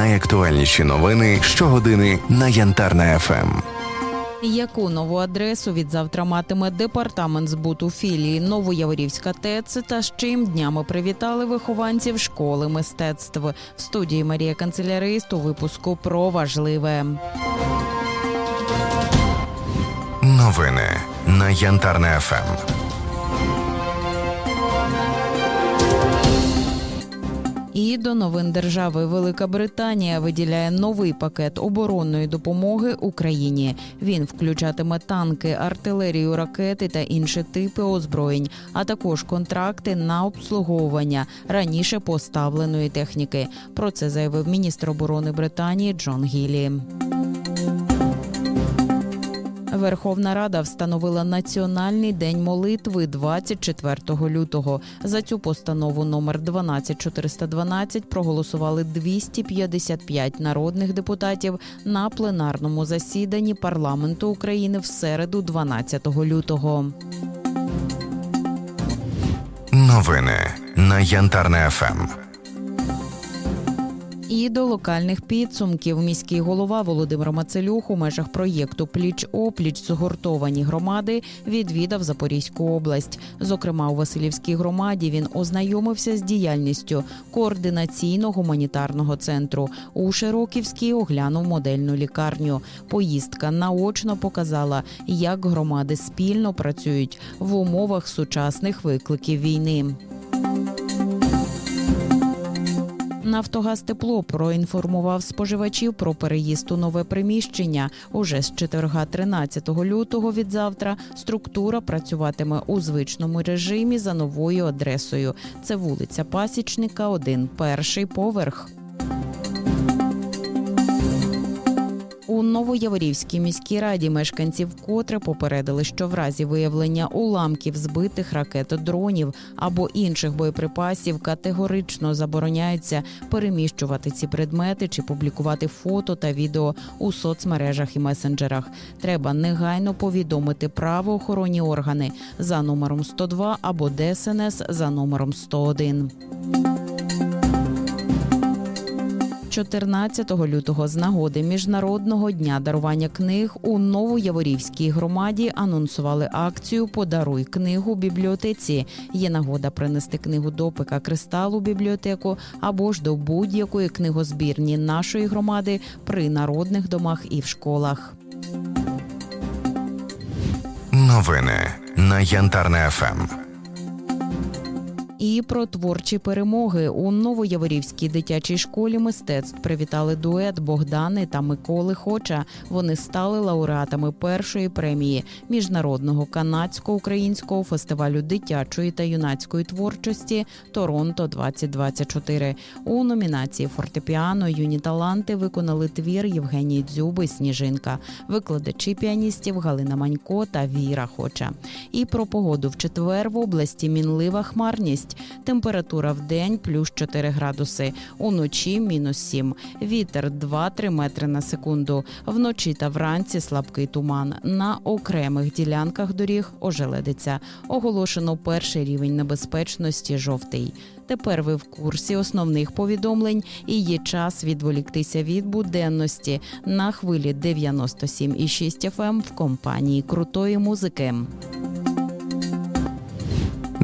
Найактуальніші новини щогодини на Янтарна Ем. ФМ. Яку нову адресу від завтра матиме департамент збуту філії Новояворівська ТЕЦ та з чим днями привітали вихованців школи мистецтв в студії Марія Канцелярист у випуску про важливе. Новини на Янтарна Ем. ФМ. І до новин держави Велика Британія виділяє новий пакет оборонної допомоги Україні. Він включатиме танки, артилерію, ракети та інші типи озброєнь, а також контракти на обслуговування раніше поставленої техніки. Про це заявив міністр оборони Британії Джон Гілі. Верховна Рада встановила Національний день молитви 24 лютого. За цю постанову номер 12412 проголосували 255 народних депутатів на пленарному засіданні парламенту України в середу, 12 лютого. Новини на Янтарна ФМ. І до локальних підсумків міський голова Володимир Мацелюх у межах проєкту Пліч опліч згуртовані громади відвідав Запорізьку область. Зокрема, у Васильівській громаді він ознайомився з діяльністю координаційно-гуманітарного центру. У Широківській оглянув модельну лікарню. Поїздка наочно показала, як громади спільно працюють в умовах сучасних викликів війни. Нафтогаз тепло проінформував споживачів про переїзд у нове приміщення. Уже з четверга, 13 лютого від завтра, структура працюватиме у звичному режимі за новою адресою. Це вулиця Пасічника, 1, перший поверх. Новояворівській міській раді мешканці вкотре попередили, що в разі виявлення уламків збитих ракет, дронів або інших боєприпасів категорично забороняється переміщувати ці предмети чи публікувати фото та відео у соцмережах і месенджерах. Треба негайно повідомити правоохоронні органи за номером 102 або ДСНС за номером 101. 14 лютого з нагоди міжнародного дня дарування книг у Новояворівській громаді анонсували акцію Подаруй книгу бібліотеці. Є нагода принести книгу до ПК Кристал бібліотеку або ж до будь-якої книгозбірні нашої громади при народних домах і в школах. Новини на Янтарна ФМ. І про творчі перемоги у Новояворівській дитячій школі мистецтв привітали дует Богдани та Миколи Хоча. Вони стали лауреатами першої премії міжнародного канадсько-українського фестивалю дитячої та юнацької творчості Торонто 2024 У номінації фортепіано юні таланти виконали твір Євгенії Дзюби Сніжинка, викладачі піаністів Галина Манько та Віра Хоча. І про погоду в четвер в області мінлива хмарність. Температура в день плюс 4 градуси, уночі мінус 7. Вітер 2-3 метри на секунду. Вночі та вранці слабкий туман. На окремих ділянках доріг ожеледиться. Оголошено перший рівень небезпечності жовтий. Тепер ви в курсі основних повідомлень і є час відволіктися від буденності на хвилі 97,6 FM ем в компанії крутої музики.